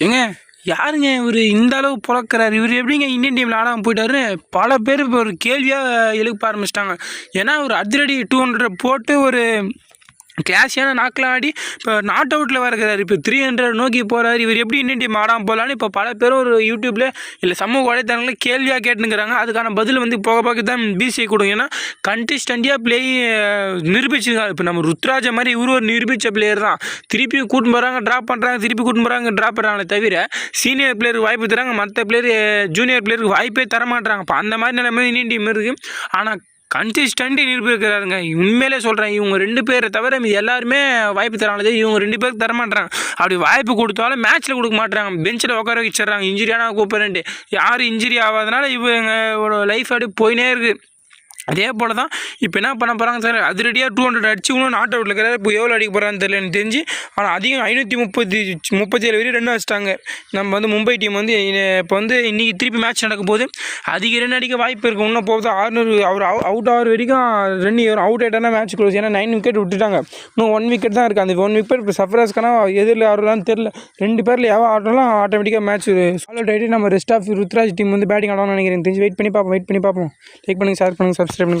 ஏங்க யாருங்க இவர்? இந்த அளவு பிறக்கிறாரு இவர் எப்படிங்க இந்தியன் டீமில் ஆடாமல் போயிட்டாருன்னு பல பேர் இப்போ ஒரு கேள்வியாக எழுப்ப ஆரம்பிச்சிட்டாங்க. ஏன்னா ஒரு அதிரடி டூ ஹண்ட்ரட் போட்டு ஒரு கிளாஸியான நாக்கில் ஆடி இப்போ நாட் அவுட்டில் வரக்கிறாரு இப்போ த்ரீ ஹண்ட்ரட் நோக்கி போகிறார் இவர் எப்படி இந்தியன் டீம் ஆடாமல் போகலான்னு இப்போ பல பேரும் ஒரு யூடியூப்பில் இல்லை சமூக வலைத்தளங்களில் கேள்வியாக கேட்டுங்கிறாங்க அதுக்கான பதில் வந்து போக போக தான் பிசிஐ கொடுங்க ஏன்னா கண்டிஸ்டண்டியாக பிளே நிரூபிச்சிருக்காங்க. இப்போ நம்ம ருத்ராஜ மாதிரி இவர் ஒரு நிரூபித்த பிளேயர் தான். திருப்பி கூட்டு போகிறாங்க ட்ராப் பண்ணுறாங்க திருப்பி கூட்டு போகிறாங்க ட்ராப் பண்ணுறாங்களே தவிர சீனியர் பிளேயருக்கு வாய்ப்பு தராங்க. மற்ற பிளேயர் ஜூனியர் பிளேயருக்கு வாய்ப்பே தர மாட்டுறாங்க இப்போ அந்த மாதிரி நிலைமை இந்தியன் டீம் இருக்குது ஆனால் கன்சிஸ்டண்டி நிரூபிக்கிறாருங்க. உண்மையிலே சொல்கிறேன் இவங்க ரெண்டு பேரை தவிர மீதி எல்லாருமே வாய்ப்பு தராங்களே இவங்க ரெண்டு பேருக்கு தரமாட்டாங்க அப்படி வாய்ப்பு கொடுத்தாலும் மேட்ச்சில் கொடுக்க மாட்டுறாங்க பெஞ்சில் உட்கார வச்சிடுறாங்க. இன்ஜுரியான கூப்பிட்றேன்ட்டு. யாரும் இன்ஜுரி ஆகாதனால இவங்க லைஃப் அப்படி போயினே இருக்குது அதே போல் தான் இப்போ என்ன பண்ண போகிறாங்க சார் அதிரடியாக டூ ஹண்ட்ரட் அடிச்சு நாட் அவுட்டில் இருக்கிறாரு இப்போ எவ்வளோ அடிக்க போகிறான்னு தெரியல எனக்கு தெரிஞ்சு ஆனால் அதிகம் ஐநூற்றி முப்பத்தி முப்பத்தி ஏழு வரையும் ரன் அடிச்சிட்டாங்க. நம்ம வந்து மும்பை டீம் வந்து இப்போ வந்து இன்றைக்கி திருப்பி மேட்ச் நடக்கும் போது அதிக ரன் அடிக்க வாய்ப்பு இருக்குது இன்னும் போகுது. ஆறுநூறு அவர் அவுட் ஆகிற வரைக்கும் ரன் அவுட் ஆகிட்டானா மேட்ச் க்ளோஸ் ஏன்னா நைன் விக்கெட் விட்டுட்டாங்க. இன்னும் ஒன் விக்கெட் தான் இருக்குது அந்த ஒன் விக்கெட் இப்போ சஃப்ராஸ்க்கான எதிரில் ஆடுறான்னு தெரில ரெண்டு பேரில் எவ்வளோ ஆடுறாலும் ஆட்டோமேட்டிக்காக மேட்ச் சால்வ் ஆகிட்டு நம்ம ரெஸ்ட் ஆஃப் ருத்ராஜ் டீம் வந்து பேட்டிங் ஆடணும்னு நினைக்கிறேன். தெரிஞ்சு வெயிட் பண்ணி பார்ப்போம் வெயிட் பண்ணி பார்ப்போம். லைக் பண்ணுங்கள் ஷேர் பண்ணுங்கள் சார் శ్రీమణి